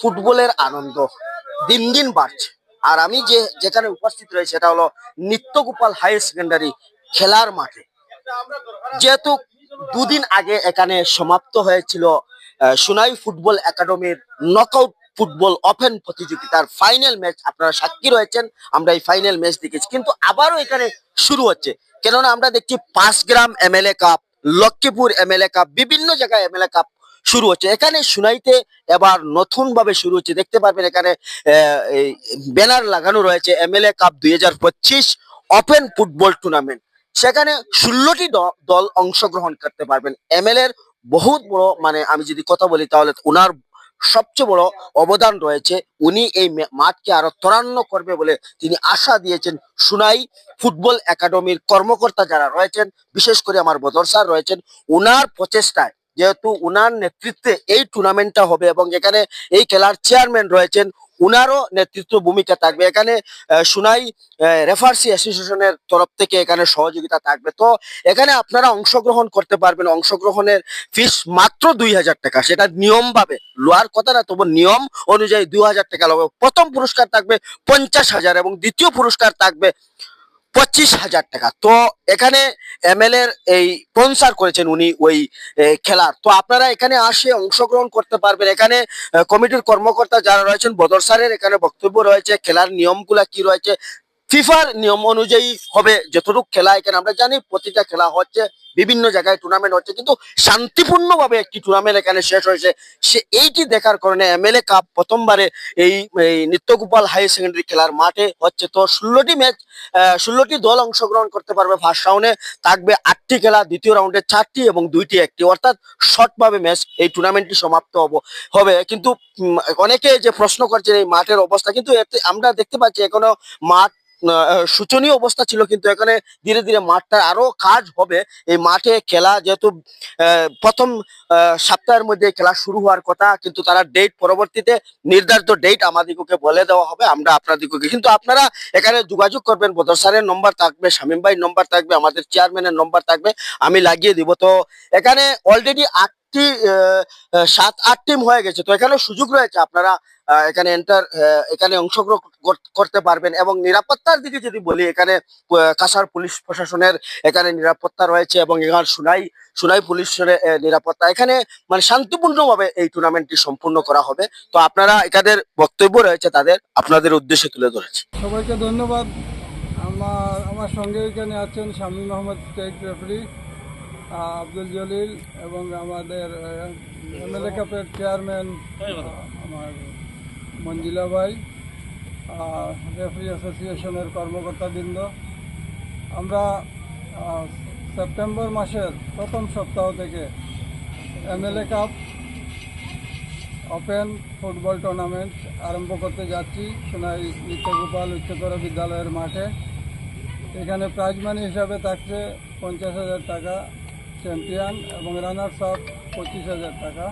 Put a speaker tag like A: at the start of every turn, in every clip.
A: ফুটবলের আনন্দ। দিন দিন বাড়ছে। আর আমি যে, যেখানে উপস্থিত রয়েছে সেটা হলো নিত্যগোপাল হায়ার সেকেন্ডারি খেলার মাঠে। যেহেতু দুদিন আগে এখানে সমাপ্ত হয়েছিল সুনাই ফুটবল একাডেমির নকআউট ফুটবল ওপেন প্রতিযোগিতার ফাইনাল ম্যাচ আপনারা সাক্ষী রয়েছেন, আমরা এই ফাইনাল ম্যাচ দেখেছি। কিন্তু আবারও এখানে শুরু হচ্ছে। কেননা আমরা দেখছি Panchgram MLA cup, Lakshmipur MLA cup, বিভিন্ন জায়গায় এমএলএ কাপ শুরু হচ্ছে। এখানে সুনাইতে এবার নতুন ভাবে শুরু হচ্ছে। দেখতে পারবেন এখানে ব্যানার লাগানো রয়েছে এমএলএ কাপ দুই হাজার পঁচিশ ওপেন ফুটবল টুর্নামেন্ট। সেখানে ষোলোটি দল অংশগ্রহণ করতে পারবেন। এমএল এর বহুত বড় মানে আমি যদি কথা বলি তাহলে ওনার সবচেয়ে বড় অবদান রয়েছে। উনি এই মাঠকে আরও ত্বরান্ন করবে বলে তিনি আশা দিয়েছেন। সুনাই ফুটবল একাডেমির কর্মকর্তা যারা রয়েছেন, বিশেষ করে আমার বদর স্যার রয়েছেন, উনার প্রচেষ্টায় যেহেতু উনার নেতৃত্বে এই টুর্নামেন্টটা হবে এবং এখানে এই খেলার চেয়ারম্যান রয়েছেন, উনারও নেতৃত্ব ভূমিকা থাকবে। এখানে সুনাই রেফার্সি অ্যাসোসিয়েশনের তরফ থেকে এখানে সহযোগিতা থাকবে। তো এখানে আপনারা অংশগ্রহণ করতে পারবেন। অংশগ্রহণের ফিস মাত্র দুই হাজার টাকা। সেটা নিয়ম ভাবে। লোয়ার কথা না, তবু নিয়ম অনুযায়ী দুই হাজার টাকা লাগবে। প্রথম পুরস্কার থাকবে পঞ্চাশ হাজার এবং দ্বিতীয় পুরস্কার থাকবে পঁচিশ হাজার টাকা। তো এখানে এমএলএর এই স্পন্সার করেছেন উনি ওই খেলার। তো আপনারা এখানে আসে অংশগ্রহণ করতে পারবেন। এখানে কমিটির কর্মকর্তা যারা রয়েছেন, বদর স্যারের এখানে বক্তব্য রয়েছে, খেলার নিয়মগুলা কি রয়েছে ফিফার নিয়ম অনুযায়ী হবে যতটুকু খেলা এখানে আমরা জানি, প্রতিটা খেলা হচ্ছে, বিভিন্ন জায়গায় টুর্নামেন্ট হচ্ছে, কিন্তু শান্তিপূর্ণভাবে একটি টুর্নামেন্ট এখানে শেষ হয়েছে। সে এইটি দেখার কারণে এমএলএ কাপ প্রথমবারে এই নিত্যগোপাল হায়ার সেকেন্ডারি খেলার মাঠে হচ্ছে। তো ষোলোটি ম্যাচ ষোলোটি দল অংশগ্রহণ করতে পারবে ফার্স্ট রাউন্ডে থাকবে আটটি খেলা, দ্বিতীয় রাউন্ডে চারটি এবং দুইটি একটি। অর্থাৎ শর্ট ভাবে ম্যাচ এই টুর্নামেন্টটি সমাপ্ত হব, হবে। কিন্তু অনেকে যে প্রশ্ন করছেন এই মাঠের অবস্থা, কিন্তু আমরা দেখতে পাচ্ছি এখনও মাঠ শোচনীয় অবস্থা ছিল, কিন্তু এখানে ধীরে ধীরে মাঠটা আরও কাজ হবে। এই মাঠে খেলা যেহেতু প্রথম সপ্তাহের মধ্যে খেলা শুরু হওয়ার কথা, কিন্তু তারা ডেট পরবর্তীতে নির্ধারিত ডেট আমাদিগকে বলে দেওয়া হবে, আমরা আপনাদিগকে। কিন্তু আপনারা এখানে যোগাযোগ করবেন বদর স্যারের নম্বর থাকবে, শামীম ভাই নম্বর থাকবে, আমাদের চেয়ারম্যানের নম্বর থাকবে, আমি লাগিয়ে দিব। তো এখানে অলরেডি আটটি সাত, আট টিম হয়ে গেছে, তো এখানে সুযোগ রয়েছে, আপনারা এখানে এন্টার এখানে অংশগ্রহণ করতে পারবেন এবং নিরাপত্তার দিকে যদি বলি, এখানে কাসার পুলিশ প্রশাসনের এখানে নিরাপত্তা রয়েছে এবং এখানে সুনাই সুনাই পুলিশের নিরাপত্তা। এখানে মানে শান্তিপূর্ণভাবে এই টুর্নামেন্টটি সম্পূর্ণ করা হবে। তো আপনারা এখানের বক্তব্য রয়েছে, তাদের, আপনাদের উদ্দেশ্যে তুলে ধরেছে।
B: সবাইকে ধন্যবাদ। আমার আমার সঙ্গে এখানে আছেন শামীম মোহাম্মদ রেফারি আব্দুল জলিল এবং আমাদের এমএলএ কাপের চেয়ারম্যান আমার মঞ্জিলা ভাই রেফারি অ্যাসোসিয়েশনের কর্মকর্তাবৃন্দ। আমরা সেপ্টেম্বর মাসের প্রথম সপ্তাহ থেকে MLA cup, open football tournament আরম্ভ করতে যাচ্ছি সোনাই নিত্যগোপাল উচ্চতর বিদ্যালয়ের মাঠে। এখানে প্রাইজ মানি হিসাবে থাকছে পঞ্চাশ হাজার টাকা চ্যাম্পিয়ন এবং রানার্স আপ পঁচিশ হাজার টাকা।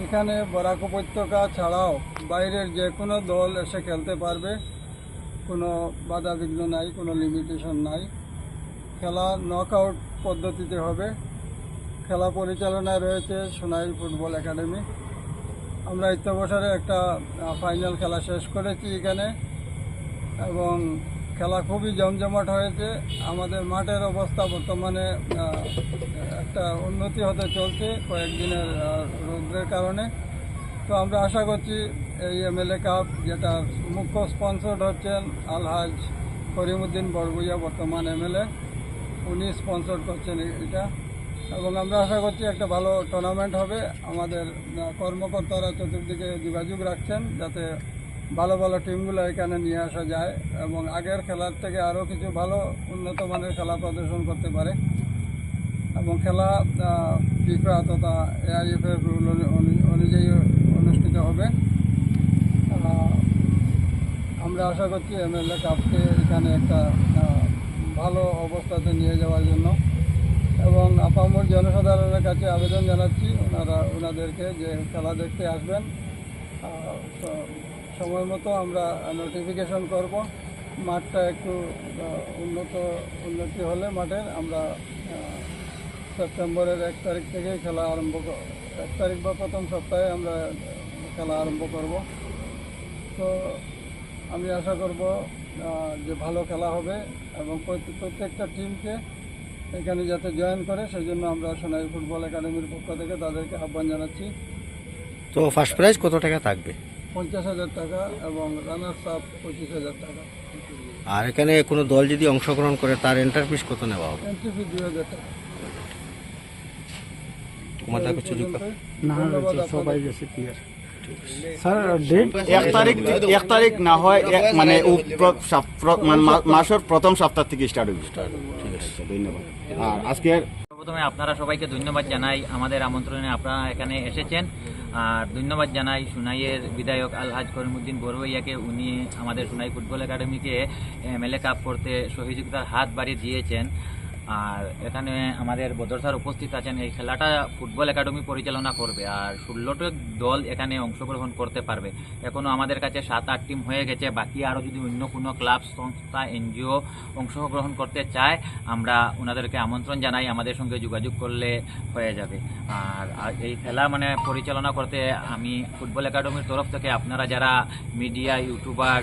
B: এখানে বরাক উপত্যকা ছাড়াও বাইরের যে কোনো দল এসে খেলতে পারবে। কোনো বাধা বিঘ্ন নাই, কোনো লিমিটেশন নাই। খেলা নকআউট পদ্ধতিতে হবে। খেলা পরিচালনায় রয়েছে সোনাই ফুটবল একাডেমি। আমরা ইত্যবসরে একটা ফাইনাল খেলা শেষ করেছি এখানে। এবং খেলা খুবই জমজমাট হয়েছে। আমাদের মাঠের অবস্থা বর্তমানে একটা উন্নতি হতে চলছে কয়েকদিনের রৌদ্রের কারণে। তো আমরা আশা করছি এই এমএলএ কাপ, যেটা মুখ্য স্পন্সর হচ্ছেন আলহাজ করিমউদ্দিন বরগুইয়া, বর্তমান এমএলএ, উনি স্পন্সর করছেন এটা। এবং আমরা আশা করছি একটা ভালো টুর্নামেন্ট হবে। আমাদের কর্মকর্তারা চতুর্দিকে যোগাযোগ রাখছেন যাতে ভালো ভালো টিমগুলো এখানে নিয়ে আসা যায় এবং আগের খেলার থেকে আরও কিছু ভালো উন্নত মানের খেলা প্রদর্শন করতে পারে। এবং খেলা ফিফা তথা এআইএফের রুল অনুযায়ী অনুষ্ঠিত হবে। আমরা আশা করছি এমএলএ কাপকে এখানে একটা ভালো অবস্থাতে নিয়ে যাওয়ার জন্য। এবং আপামর জনসাধারণের কাছে আবেদন জানাচ্ছি, ওনারা, ওনাদেরকে যে খেলা দেখতে আসবেন সময় মতো আমরা নোটিফিকেশন করব। মাঠটা একটু উন্নত, উন্নতি হলে মাঠের আমরা সেপ্টেম্বরের এক তারিখ থেকেই খেলা আরম্ভ এক তারিখ বা প্রথম সপ্তাহে আমরা খেলা আরম্ভ করব। তো আমি আশা করব যে ভালো খেলা হবে এবং প্রত্যেকটা টিমকে এখানে যাতে জয়েন করে সেই জন্য আমরা সোনাই ফুটবল একাডেমির পক্ষ থেকে তাদেরকে আহ্বান জানাচ্ছি।
C: তো ফার্স্ট প্রাইজ কত টাকা থাকবে?
B: পঞ্চাশ হাজার টাকা এবং রানার্স আপ পঁচিশ হাজার টাকা।
C: আর এখানে কোনো দল যদি অংশগ্রহণ করে তার এন্টার ফিস কত নেওয়া হবে?
B: এন্ট্রি ফি দুই হাজার টাকা।
C: তোমাদের কাছে সুযোগ
B: ধন্যবাদ আপনাদের।
D: এক তারিখ এক তারিখ না হয় এক- মানে উ- প্র- সাপ- প্র- মানে মা- মাসের প্রথম সপ্তাহ থেকে স্টার্ট হবে ঠিক আছে। ধন্যবাদ। আর আজকে
E: প্রথমে আপনারা সবাইকে ধন্যবাদ জানাই। আমাদের আমন্ত্রণে আপনারা এখানে এসেছেন। আর ধন্যবাদ জানাই সুনাইয়ের বিধায়ক আলহাজ করিমুদ্দিন বড়ুইয়াকে উনি আমাদের সুনাই ফুটবল একাডেমিকে এমএলএ কাপ করতে সহযোগিতার হাত বাড়িয়ে দিয়েছেন। আর এখানে আমাদের বদর স্যার উপস্থিত আছেন। এই খেলাটা ফুটবল একাডেমি পরিচালনা করবে আর ষোলোটা দল এখানে অংশগ্রহণ করতে পারবে। এখনও আমাদের কাছে সাত আট টিম হয়ে গেছে। বাকি আরও যদি অন্য কোনো ক্লাব, সংস্থা, এনজিও অংশগ্রহণ করতে চায়, আমরা ওনাদেরকে আমন্ত্রণ জানাই। আমাদের সঙ্গে যোগাযোগ করলে হয়ে যাবে। আর এই খেলা মানে পরিচালনা করতে আমি ফুটবল একাডেমির তরফ থেকে আপনারা যারা মিডিয়া, ইউটিউবার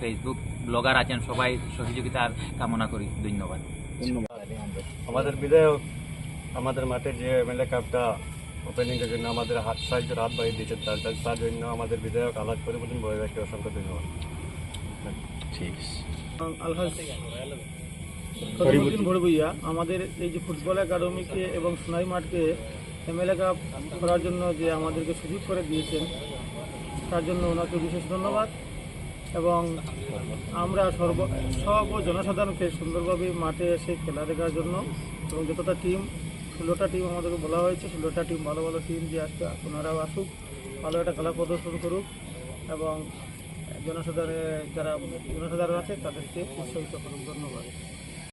E: ফেসবুক ব্লগার আছেন, সবাই সহযোগিতার কামনা করি। ধন্যবাদ। ধন্যবাদ।
F: আমাদের বিধায়ক আমাদের মাঠে যে এমএলএ কাপটা ওপেনিংয়ের জন্য আমাদের হাত সাহায্যের হাত বাড়িয়ে দিয়েছেন তার তার- জন্য আমাদের বিধায়ক আলাদ পরিবর্তন বড়কে অসংখ্য ধন্যবাদ।
C: ঠিক
G: করিমুদ্দিন ভড়বইয়া আমাদের এই যে ফুটবল একাডেমিকে এবং সোনাই মাঠকে এমএলএ কাপ করার জন্য যে আমাদেরকে সুযোগ করে দিয়েছেন তার জন্য ওনাকে বিশেষ ধন্যবাদ। এবং আমরা সর্ব, সব জনসাধারণকে সুন্দরভাবে মাঠে এসে খেলা দেখার জন্য এবং যতটা টিম ষোলোটা টিম আমাদেরকে বলা হয়েছে, ষোলোটা টিম ভালো ভালো টিম যে আসবে ওনারাও আসুক, ভালো একটা খেলা প্রদর্শন করুক এবং জনসাধারণের যারা জনসাধারণ আছে তাদেরকে উৎসাহিত করুক, ধন্যবাদ।